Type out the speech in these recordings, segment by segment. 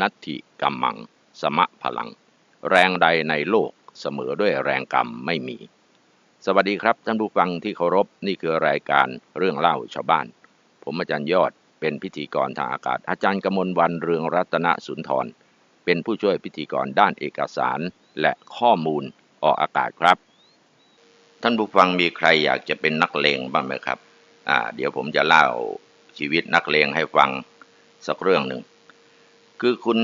นัตถิกัมมัง สมะพลัง แรงใดในโลกเสมอด้วยแรงกรรมไม่มี สวัสดีครับท่านผู้ฟังที่เคารพนี่คือรายการเรื่องเล่าชาวบ้าน ผมอาจารย์ยอดเป็นพิธีกรทางอากาศ อาจารย์กมลวันเรืองรัตนสุนทร เป็นผู้ช่วยพิธีกรด้านเอกสารและข้อมูลออกอากาศครับ ท่านผู้ฟังมีใครอยากจะเป็นนักเลงบ้างไหมครับอ่าเดี๋ยวผมจะเล่าชีวิตนักเลงให้ฟังสักเรื่องหนึ่ง คือคุณ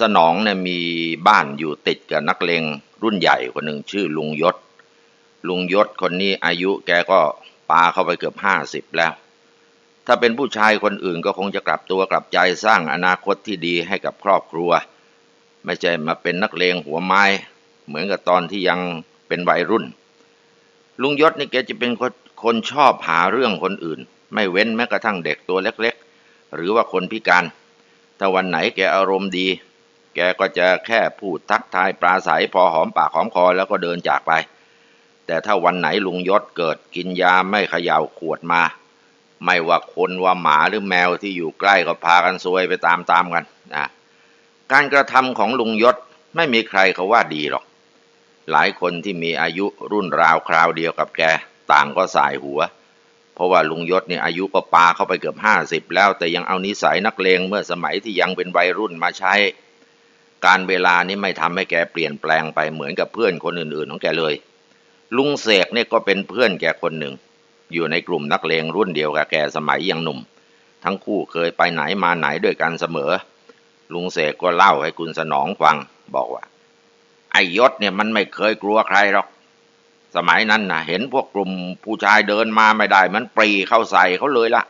สนองเนี่ยมีบ้านอยู่ติดกับนักเลงรุ่นใหญ่คนหนึ่งชื่อลุงยศ ลุงยศคนนี้อายุแกก็ปาเข้าไปเกือบห้าสิบแล้ว ถ้าเป็นผู้ชายคนอื่นก็คงจะกลับตัวกลับใจสร้างอนาคตที่ดีให้กับครอบครัว ไม่ใช่มาเป็นนักเลงหัวไม้ เหมือนกับตอนที่ยังเป็นวัยรุ่น ลุงยศนี่แกจะเป็นคนคนชอบหาเรื่องคนอื่น ไม่เว้นแม้กระทั่งเด็กตัวเล็ก ๆ หรือว่าคนพิการ ถ้าวันไหนแกอารมณ์ดี แกก็จะแค่พูดทักทายปราศัยพอหอมปากหอมคอแล้วก็เดินจากไป แต่ถ้าวันไหนลุงยศเกิดกินยาไม่เขย่าขวดมา ไม่ว่าคนว่าหมาหรือแมวที่อยู่ใกล้ก็พากันซวยไปตามๆกันนะการกระทำของลุงยศไม่มีใครเขาว่าดีหรอก หลายคนที่มีอายุรุ่นราวคราวเดียวกับแก ต่างก็สายหัว เพราะว่าลุงยศเนี่ยอายุก็ปาเข้าไปเกือบห้าสิบแล้วแต่ยังเอานิสัยนักเลงเมื่อสมัยที่ยังเป็นวัยรุ่นมาใช้ การเวลานี้ไม่ทำให้แกเปลี่ยนแปลงไปเหมือนกับเพื่อนคนอื่นๆของแกเลย ลุงเสกเนี่ยก็เป็นเพื่อนแกคนหนึ่ง อยู่ในกลุ่มนักเลงรุ่นเดียวกับแกสมัยยังหนุ่ม ทั้งคู่เคยไปไหนมาไหนด้วยกันเสมอ ลุงเสกก็เล่าให้คุณสนองฟังบอกว่าไอ้ยศเนี่ยมันไม่เคยกลัวใครหรอก สมัยนั้นนะเห็นพวกกลุ่มผู้ชายเดินมาไม่ได้ มันปรีเข้าใส่เขาเลยละ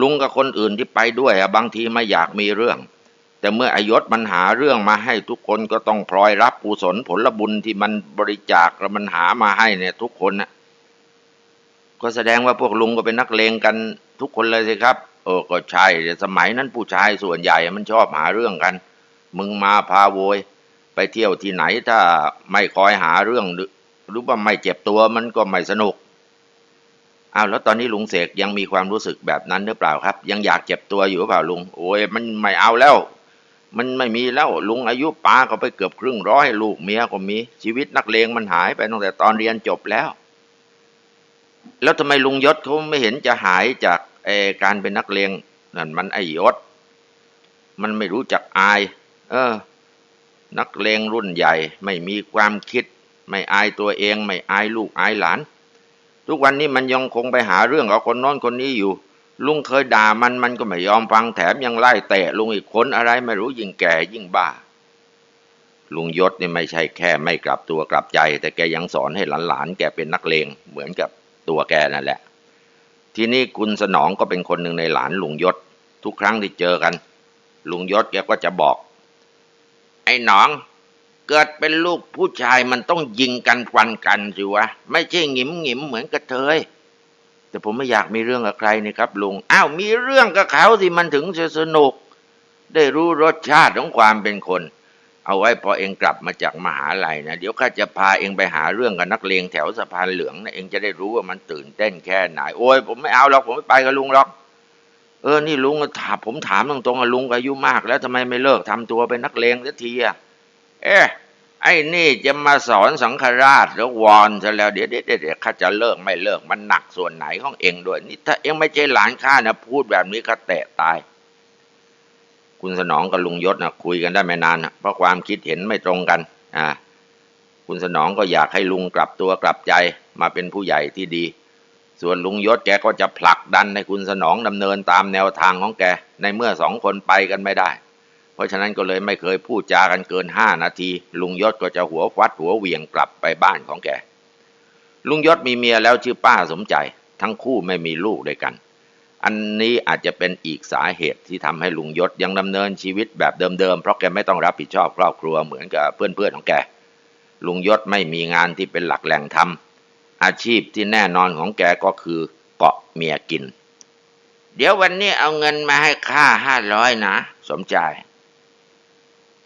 ลุงกับคนอื่นที่ไปด้วยอะบางทีไม่อยากมีเรื่อง แต่เมื่ออายศมันหาเรื่องมาให้ทุกคนก็ต้องพลอยรับกุศลผลบุญที่มันบริจาคแล้วมันหามาให้เนี่ย ทุกคนนะก็แสดงว่าพวกลุงก็เป็นนักเลงกันทุกคนเลยสิครับ เออก็ใช่แต่สมัยนั้นผู้ชายส่วนใหญ่มันชอบหาเรื่องกัน มึงมาพาโวย ไปเที่ยวที่ไหนถ้าไม่คอยหาเรื่อง หรือว่าไม่เจ็บตัวมันก็ไม่สนุกอ้าวแล้วตอนนี้ลุงเสกยังมีความรู้สึกแบบนั้นหรือเปล่าครับ ยังอยากเจ็บตัวอยู่หรือเปล่าลุง โอ้ยมันไม่เอาแล้ว มันไม่มีแล้วลุงอายุป้าก็ไปเกือบครึ่งร้อยลูกเมียก็มีชีวิตนักเลงมันหายไปตั้งแต่ตอนเรียนจบแล้ว แล้วทำไมลุงยศเขาไม่เห็นจะหายจากเอการเป็นนักเลงนั่นมันไอยศ มันไม่รู้จักอาย เออ นักเลงรุ่นใหญ่ ไม่มีความคิด ไม่อายตัวเอง ไม่อายลูกอายหลาน ทุกวันนี้มันยังคงไปหาเรื่องกับคนน้นคนนี้อยู่ ลุงเคยด่ามันมันก็ไม่ยอมฟังแถมยังไล่เตะลุงอีกคนอะไรไม่รู้ยิ่งแก่ยิ่งบ้า ลุงยศนี่ไม่ใช่แค่ไม่กลับตัวกลับใจ แต่แกยังสอนให้หลานๆแกเป็นนักเลงเหมือนกับตัวแกนั่นแหละ ทีนี้คุณสนองก็เป็นคนหนึ่งในหลานลุงยศ ทุกครั้งที่เจอกัน ลุงยศแกก็จะบอก ไอ้หนอง เกิดเป็นลูกผู้ชายมันต้องยิงกันฟันกันสิวะ ไม่ใช่หงิมหงิมเหมือนกระเทย แต่ผมไม่อยากมีเรื่องกับใครนี่ครับลุงอ้าวมีเรื่องกับเขาสิมันถึงจะสนุก ได้รู้รสชาติของความเป็นคน เอาไว้พอเองกลับมาจากมหาลัยนะเดี๋ยวข้าจะพาเองไปหาเรื่องกับนักเลงแถวสะพานเหลืองนะเองจะได้รู้ว่ามันตื่นเต้นแค่ไหนโอ้ยผมไม่เอาหรอกผมไม่ไปกับลุงหรอกเออ นี่ลุงถามผมถามตรงๆลุงอายุมาก แล้วทำไมไม่เลิกทำตัวเป็นนักเลงสักทีอะ เอ๊ะไอ้นี่จะมาสอนสังฆราชแล้ววอนซะแล้วเดี๋ยวเดี๋ยวเดี๋ยวข้าจะเลิกไม่เลิกมันหนักส่วนไหนของเองด้วยนี่ถ้าเองไม่ใช่หลานข้านะพูดแบบนี้ข้าแตะตาย คุณสนองกับลุงยศนะคุยกันได้ไม่นานนะเพราะความคิดเห็นไม่ตรงกันอ่าคุณสนองก็อยากให้ลุงกลับตัวกลับใจมาเป็นผู้ใหญ่ที่ดี ส่วนลุงยศแกก็จะผลักดันให้คุณสนองดำเนินตามแนวทางของแก ในเมื่อสองคนไปกันไม่ได้ เพราะฉะนั้นก็เลยไม่เคยพูดจากันเกินห้านาที ลุงยศก็จะหัวฟัดหัวเหวี่ยงกลับไปบ้านของแก ลุงยศมีเมียแล้วชื่อป้าสมใจ ทั้งคู่ไม่มีลูกด้วยกัน อันนี้อาจจะเป็นอีกสาเหตุที่ทำให้ลุงยศยังดำเนินชีวิตแบบเดิมๆ เพราะแกไม่ต้องรับผิดชอบครอบครัวเหมือนกับเพื่อนๆของแก ลุงยศไม่มีงานที่เป็นหลักแหล่งทำอาชีพที่แน่นอนของแกก็คือเกาะเมียกิน เดี๋ยววันนี้เอาเงินมาให้ข้าห้าร้อยนะ สมใจ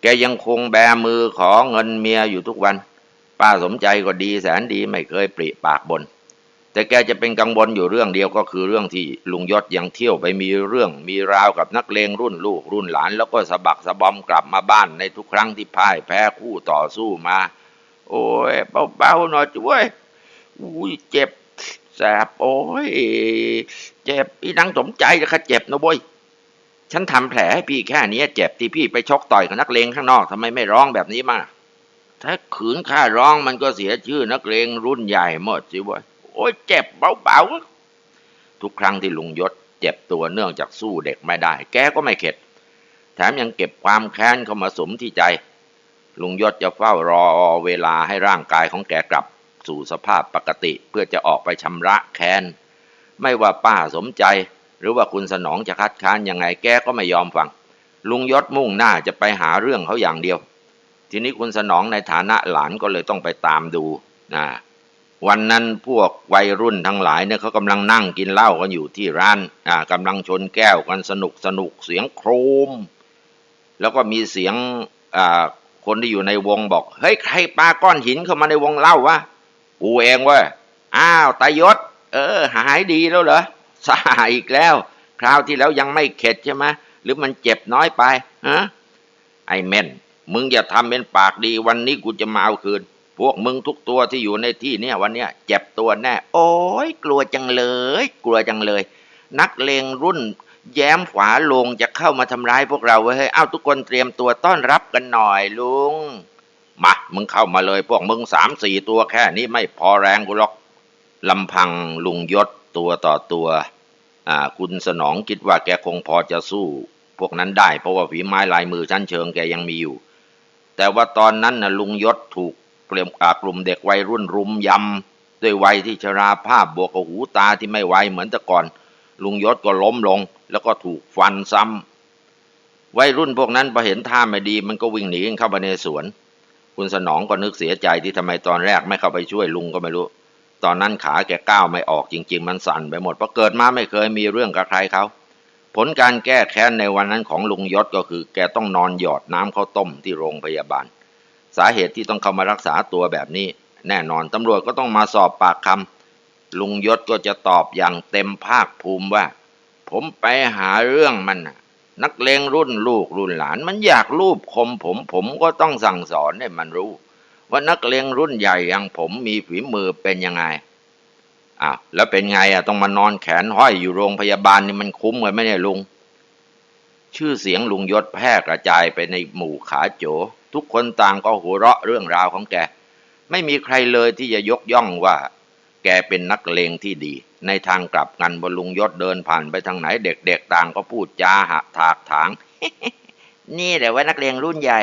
แกยังคงแบมือขอเงินเมียอยู่ทุกวัน ป้าสมใจก็ดีแสนดีไม่เคยปริปากบน แต่แกจะเป็นกังวลอยู่เรื่องเดียวก็คือเรื่องที่ลุงยศยังเที่ยวไปมีเรื่องมีราวกับนักเลงรุ่นลูกรุ่นหลาน แล้วก็สะบักสะบอมกลับมาบ้านในทุกครั้งที่พ่ายแพ้คู่ต่อสู้มา โอ้ยเบาๆหน่อยจ้วยอุ้ยเจ็บแสบโอ้ยเจ็บอีนังสมใจนะคะเจ็บนะเว้ย ฉันทำแผลให้พี่แค่นี้เจ็บที่พี่ไปชกต่อยกับนักเลงข้างนอกทำไมไม่ร้องแบบนี้มาถ้าขืนข้าร้องมันก็เสียชื่อนักเลงรุ่นใหญ่หมดสิว้ยโอ้ยเจ็บเบาๆทุกครั้งที่ลุงยศเจ็บตัวเนื่องจากสู้เด็กไม่ได้ แกก็ไม่เข็ด แถมยังเก็บความแค้นเข้ามาสมที่ใจ ลุงยศจะเฝ้ารอเวลาให้ร่างกายของแกกลับ สู่สภาพปกติเพื่อจะออกไปชำระแค้น ไม่ว่าป้าสมใจ หรือว่าคุณสนองจะคัดค้านยังไงแกก็ไม่ยอมฟัง ลุงยศมุ่งหน้าจะไปหาเรื่องเขาอย่างเดียว ทีนี้คุณสนองในฐานะหลานก็เลยต้องไปตามดูนะวันนั้นพวกวัยรุ่นทั้งหลายเนี่ยเขากำลังนั่งกินเหล้ากันอยู่ที่ร้านอ่ากำลังชนแก้วกันสนุกสนุกเสียงโครม แล้วก็มีเสียงอ่าคนที่อยู่ในวงบอกเฮ้ยใครปาก้อนหินเข้ามาในวงเหล้าวะกูเองเว้ยอ้าวตายศ เออ หายดีแล้วเหรอ สาอีกแล้ว คราวที่แล้วยังไม่เข็ดใช่ไหมหรือมันเจ็บน้อยไปฮะไอ้เม่นมึงอย่าทำเป็นปากดีวันนี้กูจะมาเอาคืน พวกมึงทุกตัวที่อยู่ในที่เนี่ยวันเนี้ยเจ็บตัวแน่ โอ้ยกลัวจังเลย กลัวจังเลย นักเลงรุ่น แย้มฝาลงจะเข้ามาทำร้ายพวกเราเว้ยเฮ้ยเอ้าทุกคนเตรียมตัวต้อนรับกันหน่อยลุงมามึงเข้ามาเลย พวกมึงสามสี่ตัวแค่นี้ไม่พอแรงกูหรอกลำพังลุงยศ ตัวต่อตัวอ่าคุณสนองคิดว่าแกคงพอจะสู้ พวกนั้นได้เพราะว่าฝีไม้ลายมือชั้นเชิงแกยังมีอยู่ แต่ว่าตอนนั้นนะลุงยศถูกเกลียมกลุ่มเด็กวัยรุ่นรุมยำด้วยวัยที่ชราภาพบวกกับหูตาที่ไม่ไวเหมือนแต่ก่อน ลุงยศก็ล้มลง แล้วก็ถูกฟันซ้ำวัยรุ่นพวกนั้นพอเห็นท่าไม่ดี มันก็วิ่งหนีเข้าไปในสวน คุณสนองก็นึกเสียใจที่ทำไมตอนแรกไม่เข้าไปช่วยลุงก็ไม่รู้ ตอนนั้นขาแกก้าวไม่ออกจริง ๆ มันสั่นไปหมดเพราะเกิดมาไม่เคยมีเรื่องกับใครเขาผลการแก้แค้นในวันนั้นของลุงยศก็คือ แกต้องนอนหยอดน้ำข้าวต้มที่โรงพยาบาล สาเหตุที่ต้องเข้ามารักษาตัวแบบนี้ แน่นอนตำรวจก็ต้องมาสอบปากคำลุงยศก็จะตอบอย่างเต็มภาคภูมิว่า ผมไปหาเรื่องมันนักเลงรุ่นลูกรุ่นหลาน มันอยากลูบคมผมผมก็ต้องสั่งสอนให้มันรู้ ว่านักเลงรุ่นใหญ่อย่างผมมีฝีมือเป็นยังไงอ้าวแล้วเป็นไงอะต้องมานอนแขนห้อยอยู่โรงพยาบาลนี่มันคุ้มเลยไหมเนี่ยลุง ชื่อเสียงลุงยศแพร่กระจายไปในหมู่ขาโจ ทุกคนต่างก็หัวเราะเรื่องราวของแก ไม่มีใครเลยที่จะยกย่องว่า แกเป็นนักเลงที่ดี ในทางกลับกันบนลุงยศเดินผ่านไปทางไหนเด็กๆต่างก็พูดจาหะถากถาง นี่แหละว่านักเลงรุ่นใหญ่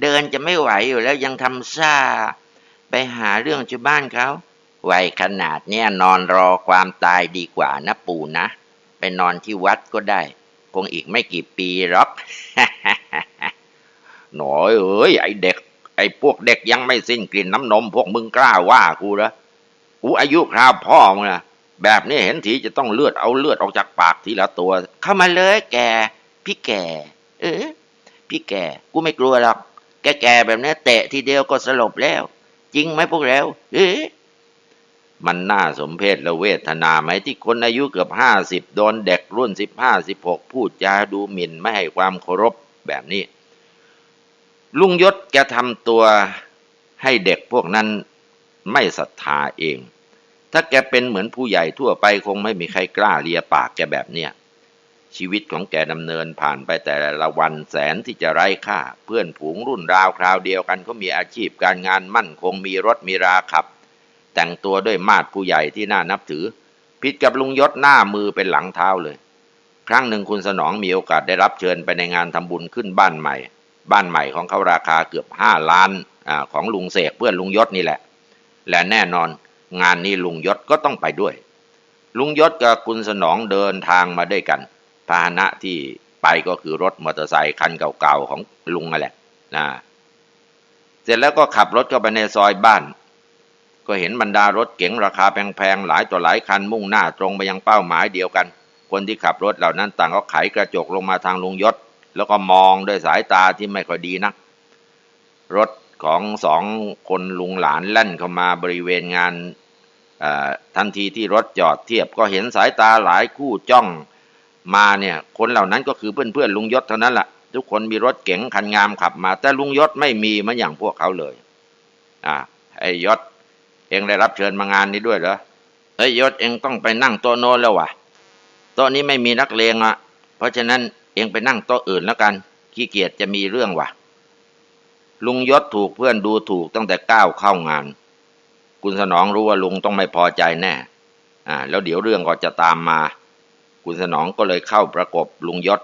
เดินจะไม่ไหวอยู่แล้วยังทำซ่า ไปหาเรื่องชาวบ้านเขาวัยขนาดเนี้ยนอนรอความตายดีกว่านะปู่นะ ไปนอนที่วัดก็ได้ คงอีกไม่กี่ปีหรอกหน่อยเอ้ยไอเด็ก ไอพวกเด็กยังไม่สิ้นกลิ่นน้ำนม พวกมึงกล้าว่ากูเหรอกูอายุคราวพ่อมึงนะแบบนี้เห็นทีจะต้องเลือดเอาเลือดออกจากปากทีละตัว เข้ามาเลยแก พี่แก เออพี่แก กูไม่กลัวหรอก แกแกๆแบบนี้เตะทีเดียวก็สลบแล้ว จริงไหมพวกเราเอ๊ะมันน่าสมเพชและเวทนาไหมที่คนอายุเกือบห้าสิบโดนเด็กรุ่นสิบห้าสิบหกพูดจาดูหมิ่นไม่ให้ความเคารพแบบนี้ ลุงยศแกทำตัวให้เด็กพวกนั้นไม่ศรัทธาเอง ถ้าแกเป็นเหมือนผู้ใหญ่ทั่วไปคงไม่มีใครกล้าเลียปากแกแบบเนี้ย ชีวิตของแกดำเนินผ่านไปแต่ละวันแสนที่จะไร้ค่า เพื่อนผูงรุ่นราวคราวเดียวกันก็มีอาชีพการงานมั่นคงมีรถมีราขับ แต่งตัวด้วยมาดผู้ใหญ่ที่น่านับถือ ผิดกับลุงยศหน้ามือเป็นหลังเท้าเลย ครั้งหนึ่งคุณสนองมีโอกาสได้รับเชิญไปในงานทำบุญขึ้นบ้านใหม่ บ้านใหม่ของเขาราคาเกือบห้าล้านอของลุงเสกเพื่อนลุงยศนี่แหละ และแน่นอนงานนี้ลุงยศก็ต้องไปด้วย ลุงยศกับคุณสนองเดินทางมาด้วยกัน พาหนะที่ไปก็คือรถมอเตอร์ไซค์คันเก่าๆของลุงนั่นแหละนะเสร็จแล้วก็ขับรถเข้าไปในซอยบ้าน ก็เห็นบรรดารถเก๋งราคาแพงๆหลายต่อหลายคันมุ่งหน้าตรงไปยังเป้าหมายเดียวกัน คนที่ขับรถเหล่านั้นต่างก็ไขกระจกลงมาทางลุงยศ แล้วก็มองด้วยสายตาที่ไม่ค่อยดีนัก รถของสองคนลุงหลานแล่นเข้ามาบริเวณงานทันทีที่รถจอดเทียบก็เห็นสายตาหลายคู่จ้อง มาเนี่ย คนเหล่านั้นก็คือเพื่อนๆลุงยศเท่านั้นแหละทุกคนมีรถเก๋งคันงามขับมา แต่ลุงยศไม่มีเหมือนอย่างพวกเขาเลย อ่าไอ้ยศ เองได้รับเชิญมางานนี้ด้วยเหรอเฮ้ยยศเองต้องไปนั่งโต๊ะโน้นแล้ววะโต๊ะนี้ไม่มีนักเลงอะ เพราะฉะนั้นเองไปนั่งโต๊ะอื่นแล้วกัน ขี้เกียจจะมีเรื่องวะลุงยศถูกเพื่อนดูถูกตั้งแต่ก้าวเข้างาน คุณสนองรู้ว่าลุงต้องไม่พอใจแน่ อ่า แล้วเดี๋ยวเรื่องก็จะตามมา คุณสนองก็เลยเข้าประกบลุงยศ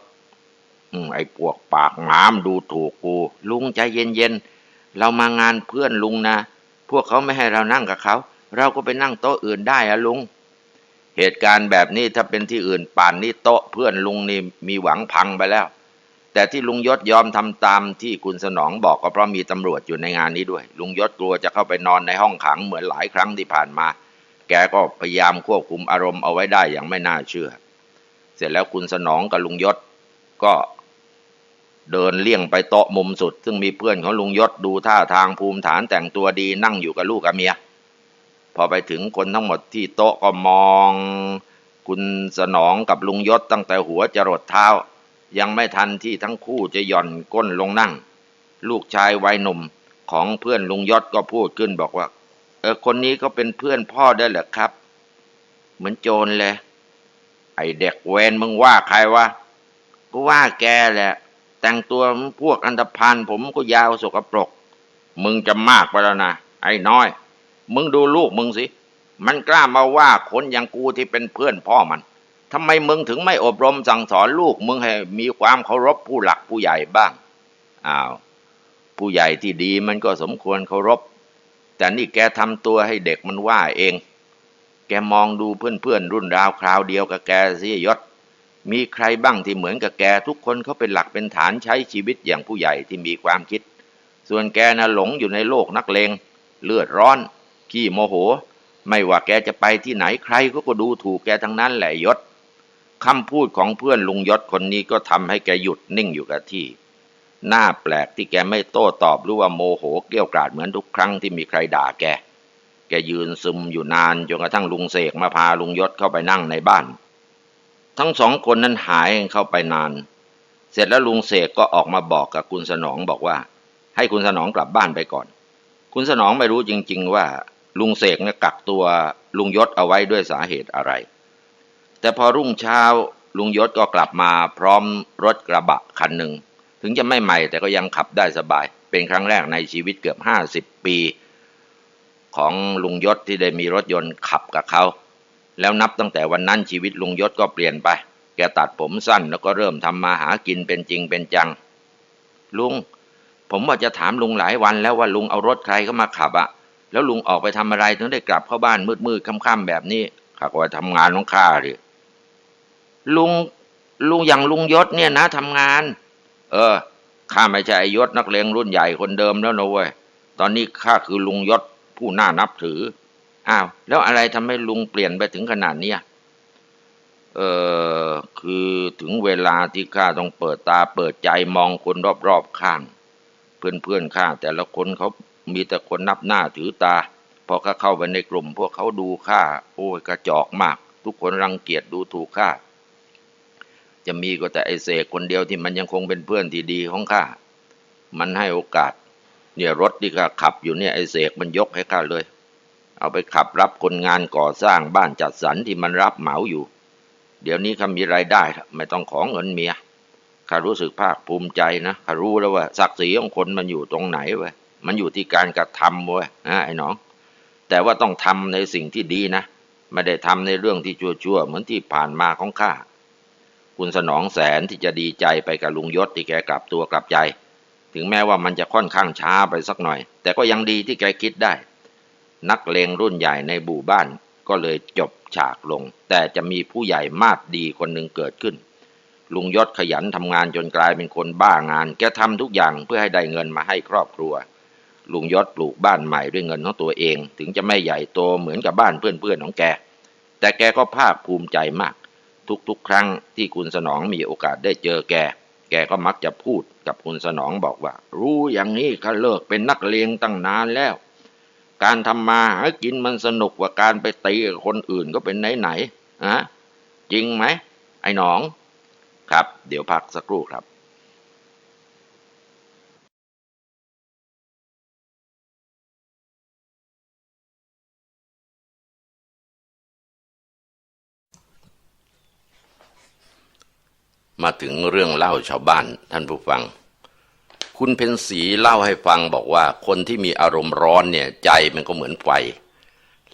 อืมไอ้พวกปากหมามดูถูกกู ลุงใจเย็นๆ เรามางานเพื่อนลุงนะ พวกเขาไม่ให้เรานั่งกับเขา เราก็ไปนั่งโต๊ะอื่นได้อะลุง เหตุการณ์แบบนี้ถ้าเป็นที่อื่นป่านนี้โต๊ะเพื่อนลุงนี่มีหวังพังไปแล้ว แต่ที่ลุงยศยอมทำตามที่คุณสนองบอกก็เพราะมีตำรวจอยู่ในงานนี้ด้วย ลุงยศกลัวจะเข้าไปนอนในห้องขังเหมือนหลายครั้งที่ผ่านมา แกก็พยายามควบคุมอารมณ์เอาไว้ได้อย่างไม่น่าเชื่อ เสร็จแล้วคุณสนองกับลุงยศก็เดินเลี่ยงไปโต๊ะมุมสุด ซึ่งมีเพื่อนของลุงยศดูท่าทางภูมิฐานแต่งตัวดีนั่งอยู่กับลูกกับเมีย พอไปถึงคนทั้งหมดที่โต๊ะก็มอง คุณสนองกับลุงยศตั้งแต่หัวจรดเท้า ยังไม่ทันที่ทั้งคู่จะหย่อนก้นลงนั่ง ลูกชายวัยหนุ่มของเพื่อนลุงยศก็พูดขึ้นบอกว่า เออคนนี้ก็เป็นเพื่อนพ่อได้เหรอครับ เหมือนโจรเลย ไอเด็กเวนมึงว่าใครวะก็ว่าแกแหละ แต่งตัวพวกอันธพาลผมก็ยาวสกปรก มึงจะมากไปแล้วนะไอ้น้อย มึงดูลูกมึงสิ มันกล้ามาว่าคนอย่างกูที่เป็นเพื่อนพ่อมันทำไมมึงถึงไม่อบรมสั่งสอนลูกมึงให้มีความเคารพผู้หลักผู้ใหญ่บ้างอ้าวผู้ใหญ่ที่ดีมันก็สมควรเคารพ แต่นี่แกทำตัวให้เด็กมันว่าเอง แกมองดูเพื่อนๆรุ่นราวคราวเดียวกับแกเสิยยศ มีใครบ้างที่เหมือนกับแกทุกคนเขาเป็นหลักเป็นฐานใช้ชีวิตอย่างผู้ใหญ่ที่มีความคิด ส่วนแกน่ะหลงอยู่ในโลกนักเลงเลือดร้อน ขี้โมโห ไม่ว่าแกจะไปที่ไหนใครก็ก็ดูถูกแกทั้งนั้นแหละยศคำพูดของเพื่อนลุงยศคนนี้ก็ทำให้แกหยุดนิ่งอยู่กับที่หน้าแปลกที่แกไม่โต้ตอบหรือว่าโมโหเกรี้ยวกราดเหมือนทุกครั้งที่มีใครด่าแก แกยืนซึมอยู่นานจนกระทั่งลุงเสกมาพาลุงยศเข้าไปนั่งในบ้าน ทั้งสองคนนั้นหายเข้าไปนาน เสร็จแล้วลุงเสกก็ออกมาบอกกับคุณสนองบอกว่า ให้คุณสนองกลับบ้านไปก่อน คุณสนองไม่รู้จริง ๆ ว่าลุงเสกเนี่ยกักตัวลุงยศเอาไว้ด้วยสาเหตุอะไร แต่พอรุ่งเช้าลุงยศก็กลับมาพร้อมรถกระบะคันหนึ่ง ถึงจะไม่ใหม่แต่ก็ยังขับได้สบาย เป็นครั้งแรกในชีวิตเกือบห้าสิบปี ของลุงยศที่ได้มีรถยนต์ขับกับเขา แล้วนับตั้งแต่วันนั้นชีวิตลุงยศก็เปลี่ยนไป แกตัดผมสั้นแล้วก็เริ่มทำมาหากินเป็นจริงเป็นจัง ลุง ผมว่าจะถามลุงหลายวันแล้วว่าลุงเอารถใครเข้ามาขับอะแล้วลุงออกไปทำอะไรถึงได้กลับเข้าบ้านมืดๆค่ำๆแบบนี้ข้าก็ว่าทำงานของข้าดิลุงลุงอย่างลุงยศเนี่ยนะทำงาน เออข้าไม่ใช่ไอยศนักเลงรุ่นใหญ่คนเดิมแล้วนะเว้ยตอนนี้ข้าคือลุงยศ ผู้น่านับถือ อ้าว แล้วอะไรทำให้ลุงเปลี่ยนไปถึงขนาดเนี้ยเออคือถึงเวลาที่ข้าต้องเปิดตาเปิดใจมองคนรอบๆข้าง เพื่อนๆข้าแต่ละคนเขามีแต่คนนับหน้าถือตา พอข้าเข้าไปในกลุ่ม พวกเขาดูข้าโอ้ยกระจอกมาก ทุกคนรังเกียจดูถูกข้าจะมีก็แต่ไอเสกคนเดียวที่มันยังคงเป็นเพื่อนที่ดีของข้า มันให้โอกาส เนี่ยรถที่ข้าขับอยู่เนี่ยไอเสกมันยกให้ข้าเลย เอาไปขับรับคนงานก่อสร้างบ้านจัดสรรที่มันรับเหมาอยู่ เดี๋ยวนี้ข้ามีรายได้ ไม่ต้องของเงินเมียข้ารู้สึกภาคภูมิใจนะข้ารู้แล้วว่าศักดิ์ศรีของคนมันอยู่ตรงไหนเว้ยมันอยู่ที่การกระทำเว้ยนะไอ้น้อง แต่ว่าต้องทำในสิ่งที่ดีนะไม่ได้ทำในเรื่องที่ชั่วๆเหมือนที่ผ่านมาของข้าคุณสนองแสนที่จะดีใจไปกับลุงยศที่แกกลับตัวกลับใจ ถึงแม้ว่ามันจะค่อนข้างช้าไปสักหน่อย แต่ก็ยังดีที่แกคิดได้ นักเลงรุ่นใหญ่ในบู่บ้านก็เลยจบฉากลง แต่จะมีผู้ใหญ่มาดดีคนหนึ่งเกิดขึ้น ลุงยศขยันทำงานจนกลายเป็นคนบ้างาน แกทำทุกอย่างเพื่อให้ได้เงินมาให้ครอบครัว ลุงยศปลูกบ้านใหม่ด้วยเงินของตัวเอง ถึงจะไม่ใหญ่โตเหมือนกับบ้านเพื่อนๆของแก แต่แกก็ภาคภูมิใจมาก ทุกๆ ครั้งที่คุณสนองมีโอกาสได้เจอแก แกก็มักจะพูดกับคุณสนองบอกว่า รู้อย่างนี้ข้าเลิกเป็นนักเลงตั้งนานแล้ว การทำมาหากินมันสนุกกว่าการไปตีคนอื่นก็เป็นไหนไหนๆอะจริงไหม ไอ้หนอง ครับ เดี๋ยวพักสักครู่ครับ มาถึงเรื่องเล่าชาวบ้านท่านผู้ฟัง คุณเพนสีเล่าให้ฟังบอกว่าคนที่มีอารมณ์ร้อนเนี่ยใจมันก็เหมือนไฟ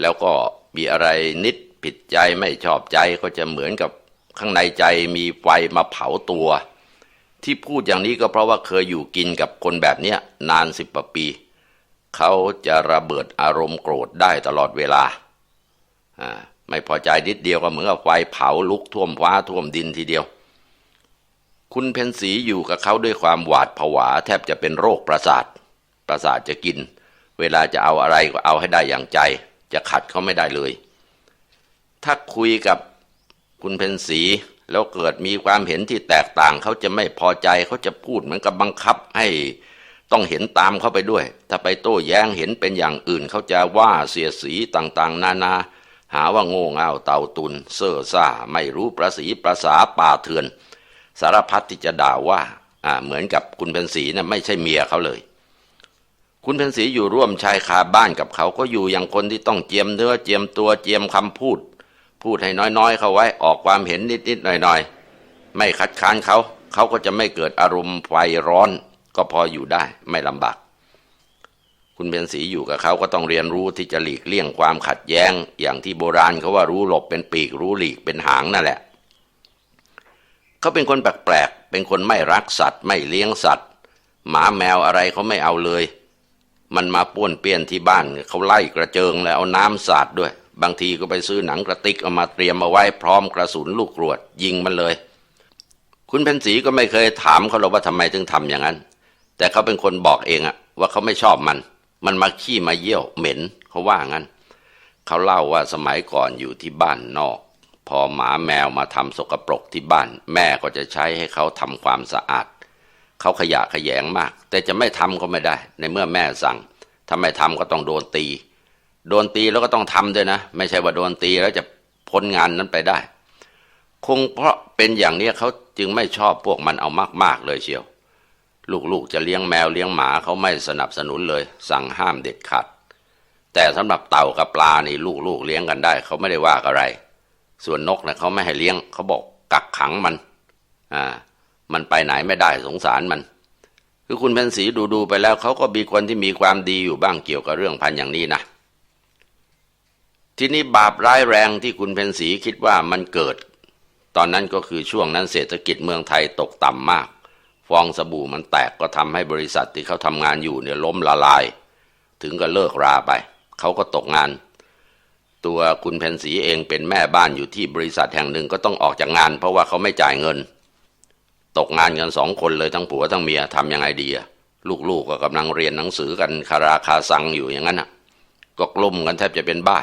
แล้วก็มีอะไรนิดผิดใจไม่ชอบใจก็จะเหมือนกับข้างในใจมีไฟมาเผาตัว ที่พูดอย่างนี้ก็เพราะว่าเคยอยู่กินกับคนแบบเนี้ยนานสิบปี เขาจะระเบิดอารมณ์โกรธได้ตลอดเวลาอ่าไม่พอใจนิดเดียวก็เหมือนกับไฟเผาลุกท่วมฟ้าท่วมดินทีเดียว คุณเพนสีอยู่กับเขาด้วยความหวาดผวาแทบจะเป็นโรคประสาท ประสาทจะกิน เวลาจะเอาอะไรก็เอาให้ได้อย่างใจ จะขัดเขาไม่ได้เลย ถ้าคุยกับคุณเพนสีแล้วเกิดมีความเห็นที่แตกต่างเขาจะไม่พอใจเขาจะพูดเหมือนกับบังคับให้ต้องเห็นตามเขาไปด้วย ถ้าไปโต้แย้งเห็นเป็นอย่างอื่นเขาจะว่าเสียสีต่างๆ นานา หาว่าโง่เง่าเต่าตุน เซ่อซ่าไม่รู้ประสีประสาป่าเถื่อน สารพัดที่จะด่าว่าอ่าเหมือนกับคุณเพนสีนะ่ะไม่ใช่เมียเขาเลย คุณเพนสีอยู่ร่วมชายคาบ้านกับเขาก็อยู่อย่างคนที่ต้องเจียมเนื้อเจียมตัวเจียมคำพูด พูดให้น้อยๆ เขาไว้ออกความเห็นนิดๆหน่อยๆ ไม่คัดค้านเขา เขาก็จะไม่เกิดอารมณ์ไฟร้อน ก็พออยู่ได้ไม่ลำบากคุณเพนสีอยู่กับเขาก็ต้องเรียนรู้ที่จะหลีกเลี่ยงความขัดแย้ง อย่างที่โบราณเขาว่ารู้หลบเป็นปีกรู้หลีกเป็นหางนั่นแหละ เขาเป็นคนแปลกๆ เป็นคนไม่รักสัตว์ ไม่เลี้ยงสัตว์ หมาแมวอะไรเขาไม่เอาเลย มันมาป้วนเปี้ยนที่บ้านเขาไล่กระเจิงแล้วเอาน้ำสาดด้วย บางทีก็ไปซื้อหนังกระติกเอามาเตรียมเอาไว้พร้อมกระสุนลูกกรวด ยิงมันเลย คุณเพนสีก็ไม่เคยถามเขาหรอกว่าทำไมถึงทำอย่างนั้น แต่เขาเป็นคนบอกเองอะว่าเขาไม่ชอบมัน มันมาขี้มาเยี่ยวเหม็นเขาว่างั้นเขาเล่าว่าสมัยก่อนอยู่ที่บ้านนอก อหมาแมวมาทำสกปรกที่บ้าน แม่ก็จะใช้ให้เขาทำความสะอาด เขาขยะขยงมาก แต่จะไม่ทำก็ไม่ได้ ในเมื่อแม่สั่งถ้าไม่ทำก็ต้องโดนตี โดนตีแล้วก็ต้องทำด้วยนะ ไม่ใช่ว่าโดนตีแล้วจะพ้นงานนั้นไปได้ คงเพราะเป็นอย่างนี้เขาจึงไม่ชอบพวกมันเอามาก ๆ เลยเชียว ลูกๆจะเลี้ยงแมวเลี้ยงหมาเขาไม่สนับสนุนเลย สั่งห้ามเด็ดขาดแต่สำหรับเต่ากับปลานี่ลูกๆเลี้ยงกันได้ เขาไม่ได้ว่าอะไร ส่วนนกนะเขาไม่ให้เลี้ยงเขาบอกกักขังมันอ่ามันไปไหนไม่ได้สงสารมัน คือคุณเพนสีดูๆไปแล้วเขาก็มีคนที่มีความดีอยู่บ้างเกี่ยวกับเรื่องพันอย่างนี้นะทีนี้บาปร้ายแรงที่คุณเพนสีคิดว่ามันเกิด ตอนนั้นก็คือช่วงนั้นเศรษฐกิจเมืองไทยตกต่ำมาก ฟองสบู่มันแตกก็ทำให้บริษัทที่เขาทำงานอยู่เนี่ยล้มละลาย ถึงก็เลิกราไป เขาก็ตกงาน ตัวคุณเพนสีเองเป็นแม่บ้านอยู่ที่บริษัทแห่งหนึ่งก็ต้องออกจากงาน เพราะว่าเขาไม่จ่ายเงิน ตกงานกันสองคนเลยทั้งผัวทั้งเมียทำยังไงดีอะลูกๆก็กำลังเรียนหนังสือกันคาราคาซังอยู่อย่างนั้นอะก็กลุ่มกันแทบจะเป็นบ้า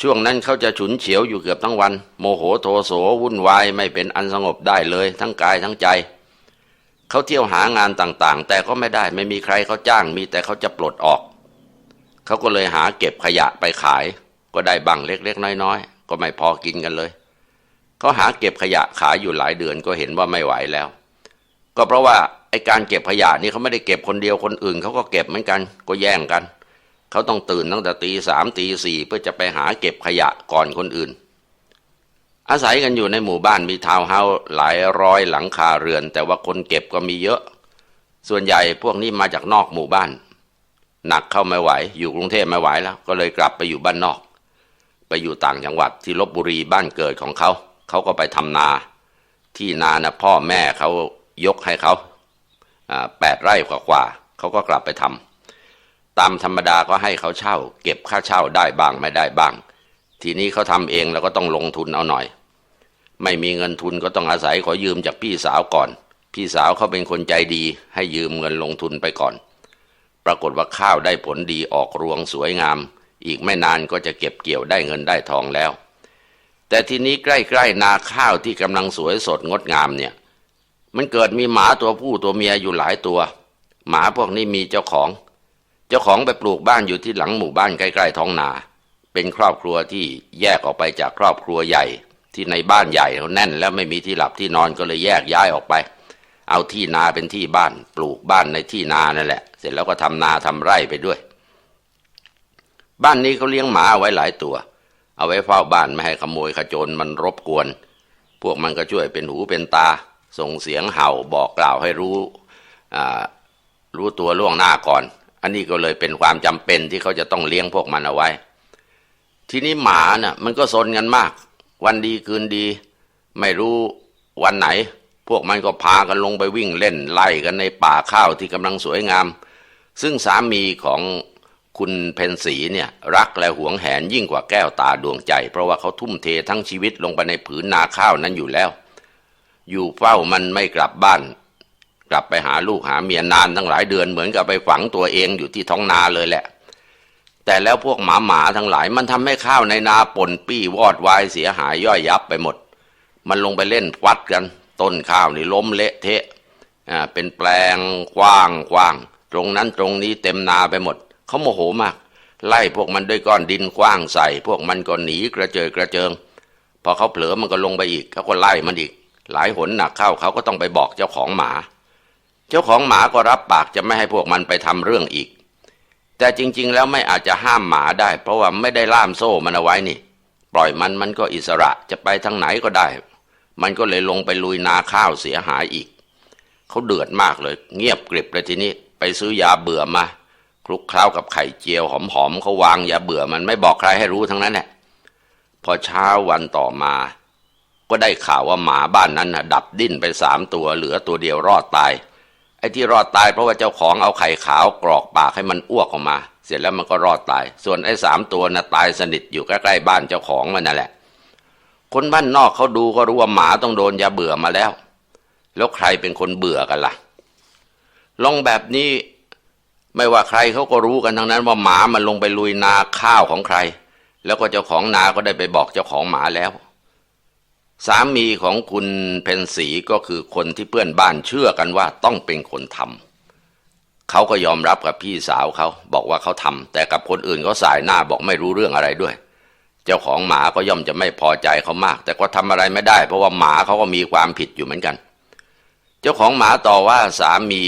ช่วงนั้นเขาจะฉุนเฉียวอยู่เกือบทั้งวัน โมโหโทโสวุ่นวายไม่เป็นอันสงบได้เลยทั้งกายทั้งใจเขาเที่ยวหางานต่างๆ แต่ก็ไม่ได้ไม่มีใครเขาจ้างมีแต่เขาจะปลดออกเขาก็เลยหาเก็บขยะไปขาย ก็ได้บังเล็กๆ น้อยๆ ก็ไม่พอกินกันเลย เขาหาเก็บขยะขายอยู่หลายเดือนก็เห็นว่าไม่ไหวแล้ว ก็เพราะว่าไอการเก็บขยะนี่เขาไม่ได้เก็บคนเดียวคนอื่นเขาก็เก็บเหมือนกันก็แย่งกัน เขาต้องตื่นตั้งแต่ตีสามตีสี่เพื่อจะไปหาเก็บขยะก่อนคนอื่น อาศัยกันอยู่ในหมู่บ้านมีทาวน์เฮาส์หลายร้อยหลังคาเรือน แต่ว่าคนเก็บก็มีเยอะ ส่วนใหญ่พวกนี้มาจากนอกหมู่บ้าน หนักเข้าไม่ไหว อยู่กรุงเทพไม่ไหวแล้ว ก็เลยกลับไปอยู่บ้านนอก ไปอยู่ต่างจังหวัดที่ลบบุรีบ้านเกิดของเขา เขาก็ไปทำนา ที่นานะพ่อแม่เขายกให้เขาแปดไร่กว่าๆเขาก็กลับไปทำตามธรรมดาก็ให้เขาเช่า เก็บค่าเช่าได้บ้างไม่ได้บ้าง ทีนี้เขาทำเองแล้วก็ต้องลงทุนเอาหน่อย ไม่มีเงินทุนก็ต้องอาศัยขอยืมจากพี่สาวก่อน พี่สาวเขาเป็นคนใจดี ให้ยืมเงินลงทุนไปก่อน ปรากฏว่าข้าวได้ผลดีออกรวงสวยงาม อีกไม่นานก็จะเก็บเกี่ยวได้เงินได้ทองแล้ว แต่ทีนี้ใกล้ๆนาข้าวที่กำลังสวยสดงดงามเนี่ย มันเกิดมีหมาตัวผู้ตัวเมียอยู่หลายตัว หมาพวกนี้มีเจ้าของ เจ้าของไปปลูกบ้านอยู่ที่หลังหมู่บ้านใกล้ๆท้องนา เป็นครอบครัวที่แยกออกไปจากครอบครัวใหญ่ ที่ในบ้านใหญ่เขาแน่น แล้วไม่มีที่หลับที่นอนก็เลยแยกย้ายออกไป เอาที่นาเป็นที่บ้าน ปลูกบ้านในที่นานั่นแหละ เสร็จแล้วก็ทำนาทำไร่ไปด้วย บ้านนี้เขาเลี้ยงหมาเอาไว้หลายตัว เอาไว้เฝ้าบ้านไม่ให้ขโมยขโจรมันรบกวน พวกมันก็ช่วยเป็นหูเป็นตา ส่งเสียงเห่าบอกกล่าวให้รู้รู้ตัวล่วงหน้าก่อน อันนี้ก็เลยเป็นความจำเป็นที่เขาจะต้องเลี้ยงพวกมันเอาไว้ ทีนี้หมาน่ะมันก็สนกันมาก วันดีคืนดี ไม่รู้วันไหน พวกมันก็พากันลงไปวิ่งเล่นไล่กันในป่าข้าวที่กำลังสวยงาม ซึ่งสามีของ คุณเพนสีเนี่ยรักและหวงแหนยิ่งกว่าแก้วตาดวงใจ เพราะว่าเขาทุ่มเททั้งชีวิตลงไปในผืนนาข้าวนั้นอยู่แล้ว อยู่เฝ้ามันไม่กลับบ้าน กลับไปหาลูกหาเมียนานตั้งหลายเดือนเหมือนกับไปฝังตัวเองอยู่ที่ท้องนาเลยแหละ แต่แล้วพวกหมาหมาทั้งหลาย มันทำให้ข้าวในนาปนปี้วอดวายเสียหายย่อยยับไปหมด มันลงไปเล่นฟัดกัน ต้นข้าวนี่ล้มเละเทะอ่าเป็นแปลงกว้างกว้างตรงนั้นตรงนี้เต็มนาไปหมด เขาโมโหมาก ไล่พวกมันด้วยก้อนดินกว้างใส่ พวกมันก็หนีกระเจิดกระเจิง พอเขาเผลอมันก็ลงไปอีกเขาก็ไล่มันอีก หลายหนหนักเข้าเขาก็ต้องไปบอกเจ้าของหมา เจ้าของหมาก็รับปากจะไม่ให้พวกมันไปทำเรื่องอีก แต่จริง ๆ แล้วไม่อาจจะห้ามหมาได้ เพราะว่าไม่ได้ล่ามโซ่มันเอาไว้นี่ ปล่อยมันมันก็อิสระจะไปทางไหนก็ได้ มันก็เลยลงไปลุยนาข้าวเสียหายอีกเขาเดือดมากเลย เงียบกริบเลยทีนี้ ไปซื้อยาเบื่อมา คลุกเคล้ากับไข่เจียวหอมๆเขาวางยาเบื่อมันไม่บอกใครให้รู้ทั้งนั้นแหละพอเช้าวันต่อมา ก็ได้ข่าวว่าหมาบ้านนั้นนะดับดิ้นไปสามตัวเหลือตัวเดียวรอดตาย ไอ้ที่รอดตายเพราะว่าเจ้าของเอาไข่ขาวกรอกปากให้มันอ้วกออกมา เสร็จแล้วมันก็รอดตาย ส่วนไอ้สามตัวน่ะตายสนิทอยู่ใกล้ๆบ้านเจ้าของมันนั่นแหละ คนบ้านนอกเขาดูก็รู้ว่าหมาต้องโดนยาเบื่อมาแล้ว แล้วใครเป็นคนเบื่อกันละ่ะลองแบบนี้ ไม่ว่าใครเขาก็รู้กันทั้งนั้นว่าหมามันลงไปลุยนาข้าวของใคร แล้วก็เจ้าของนาก็ได้ไปบอกเจ้าของหมาแล้ว สามีของคุณเพนสีก็คือคนที่เพื่อนบ้านเชื่อกันว่าต้องเป็นคนทำเขาก็ยอมรับกับพี่สาวเขาบอกว่าเขาทำแต่กับคนอื่นเขาสายหน้าบอกไม่รู้เรื่องอะไรด้วย เจ้าของหมาก็ย่อมจะไม่พอใจเขามาก แต่ก็ทำอะไรไม่ได้ เพราะว่าหมาเขาก็มีความผิดอยู่เหมือนกัน เจ้าของหมาต่อว่าสามี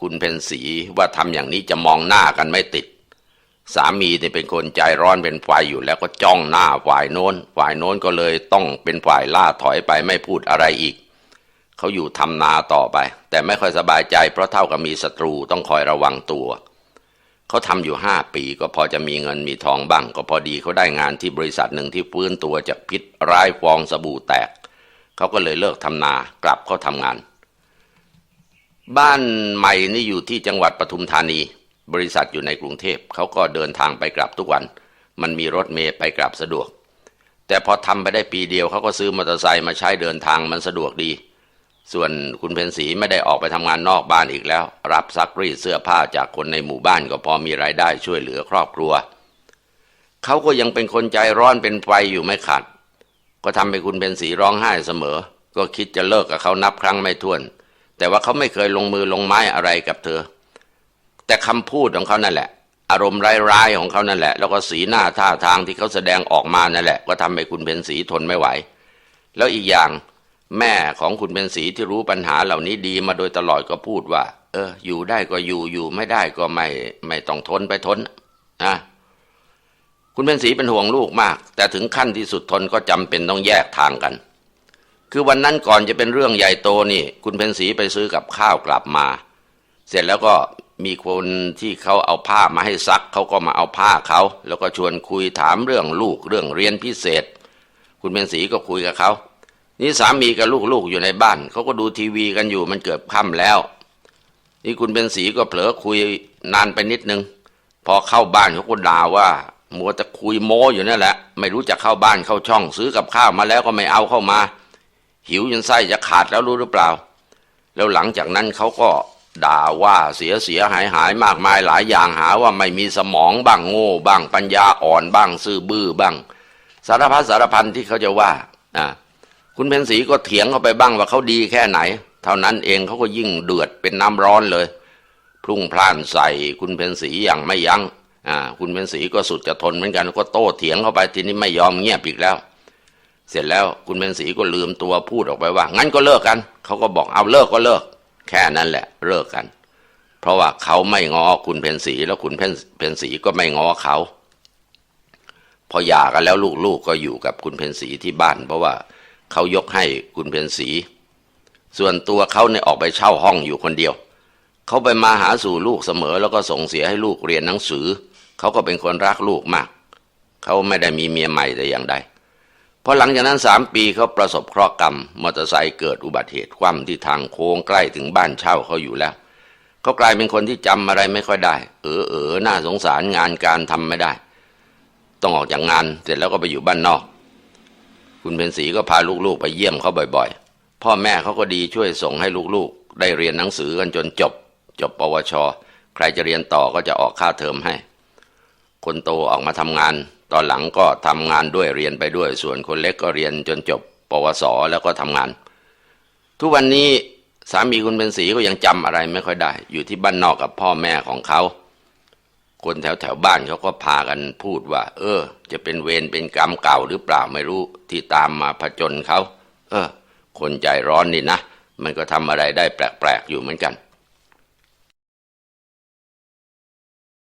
คุณเพนสีว่าทำอย่างนี้จะมองหน้ากันไม่ติด สามีเนี่ยเป็นคนใจร้อนเป็นฝ่ายอยู่แล้วก็จ้องหน้าฝ่ายโน้น ฝ่ายโน้นก็เลยต้องเป็นฝ่ายล่าถอยไปไม่พูดอะไรอีก เขาอยู่ทำนาต่อไป แต่ไม่ค่อยสบายใจ เพราะเท่ากับมีศัตรูต้องคอยระวังตัวเขาทำอยู่ห้าปีก็พอจะมีเงินมีทองบ้าง ก็พอดีเขาได้งานที่บริษัทหนึ่งที่ฟื้นตัวจากพิษร้ายฟองสบู่แตกเขาก็เลยเลิกทำนากลับเขาทำงาน บ้านใหม่นี่อยู่ที่จังหวัดปทุมธานี บริษัทอยู่ในกรุงเทพเขาก็เดินทางไปกลับทุกวัน มันมีรถเมย์ไปกลับสะดวก แต่พอทำไปได้ปีเดียวเขาก็ซื้อมอเตอร์ไซค์มาใช้เดินทางมันสะดวกดี ส่วนคุณเพนสีไม่ได้ออกไปทำงานนอกบ้านอีกแล้ว รับซักรีดเสื้อผ้าจากคนในหมู่บ้านก็พอมีรายได้ช่วยเหลือครอบครัวเขาก็ยังเป็นคนใจร้อนเป็นไฟอยู่ไม่ขาดก็ทำให้คุณเพนสีร้องไห้เสมอ ก็คิดจะเลิกกับเขานับครั้งไม่ถ้วน แต่ว่าเขาไม่เคยลงมือลงไม้อะไรกับเธอ แต่คำพูดของเขานั่นแหละ อารมณ์ร้ายๆของเขานั่นแหละ แล้วก็สีหน้าท่าทางที่เขาแสดงออกมานั่นแหละ ก็ทำให้คุณเป็นสีทนไม่ไหว แล้วอีกอย่างแม่ของคุณเป็นสีที่รู้ปัญหาเหล่านี้ดีมาโดยตลอดก็พูดว่า เออ อยู่ได้ก็อยู่อยู่ไม่ได้ก็ไม่ไม่ต้องทนไปทนนะคุณเป็นสีเป็นห่วงลูกมาก แต่ถึงขั้นที่สุดทนก็จำเป็นต้องแยกทางกัน คือวันนั้นก่อนจะเป็นเรื่องใหญ่โตนี่ คุณเพนสีไปซื้อกับข้าวกลับมา เสร็จแล้วก็มีคนที่เขาเอาผ้ามาให้ซักเขาก็มาเอาผ้าเขา แล้วก็ชวนคุยถามเรื่องลูกเรื่องเรียนพิเศษ คุณเพนสีก็คุยกับเขา นี่สามีกับลูกๆอยู่ในบ้านเขาก็ดูทีวีกันอยู่มันเกือบค่ำแล้ว นี่คุณเป็นสีก็เผลอคุยนานไปนิดนึง พอเข้าบ้านเขาก็ด่าว่า มัวแต่คุยโม้อยู่นั่นแหละ ไม่รู้จะเข้าบ้านเข้าช่องซื้อกับข้าวมาแล้วก็ไม่เอาเข้ามา หิวจนไส้จะขาดแล้วรู้หรือเปล่า แล้วหลังจากนั้นเขาก็ด่าว่าเสียเสียหายหายมากมายหลายอย่างหาว่าไม่มีสมองบ้างโง่บ้างปัญญาอ่อนบ้างซื่อบื้อบ้าง สารพัดสารพันที่เขาจะว่าคุณเพนสีก็เถียงเข้าไปบ้างว่าเขาดีแค่ไหน เท่านั้นเองเขาก็ยิ่งเดือดเป็นน้ำร้อนเลยพุ่งพล่านใส่คุณเพนสีอย่างไม่ยัง้งอ่าคุณเพนสีก็สุดจะทนเหมือนกันก็โต้เถียงเข้าไปทีนี้ไม่ยอมเงียบอีกแล้ว เสร็จแล้วคุณเพนสีก็ลืมตัวพูดออกไปว่า งั้นก็เลิกกัน เขาก็บอกเอาเลิกก็เลิก แค่นั้นแหละ เลิกกัน เพราะว่าเขาไม่งอคุณเพนสีแล้วคุณเพนเพนสีก็ไม่งอเขา พอหย่ากันแล้วลูกๆก็อยู่กับคุณเพนสีที่บ้าน เพราะว่าเขายกให้คุณเพนสี ส่วนตัวเขาเนี่ยออกไปเช่าห้องอยู่คนเดียว เขาไปมาหาสู่ลูกเสมอ แล้วก็ส่งเสียให้ลูกเรียนหนังสือ เขาก็เป็นคนรักลูกมาก เขาไม่ได้มีเมียใหม่แต่อย่างใด พอหลังจากนั้นสามปีเขาประสบเคราะห์กรรมมอเตอร์ไซค์เกิดอุบัติเหตุคว่ำที่ทางโค้งใกล้ถึงบ้านเช่าเขาอยู่แล้วเขากลายเป็นคนที่จำอะไรไม่ค่อยได้ เออเออน่าสงสารงานการทำไม่ได้ ต้องออกจากงานเสร็จแล้วก็ไปอยู่บ้านนอก คุณเพนสีก็พาลูกๆ ไปเยี่ยมเขาบ่อยๆ พ่อแม่เขาก็ดีช่วยส่งให้ลูกๆ ได้เรียนหนังสือกันจนจบ จบปวช ใครจะเรียนต่อก็จะออกค่าเทอมให้ คนโตออกมาทำงาน ตอนหลังก็ทำงานด้วยเรียนไปด้วย ส่วนคนเล็กก็เรียนจนจบปวส แล้วก็ทำงาน ทุกวันนี้สามีคุณเป็นสีก็ยังจำอะไรไม่ค่อยได้ อยู่ที่บ้านนอกกับพ่อแม่ของเขา คนแถวแถวบ้านเขาก็พากันพูดว่า เออ จะเป็นเวรเป็นกรรมเก่าหรือเปล่าไม่รู้ที่ตามมาผจญเขา เออ คนใจร้อนนี่นะ มันก็ทำอะไรได้แปลกๆอยู่เหมือนกัน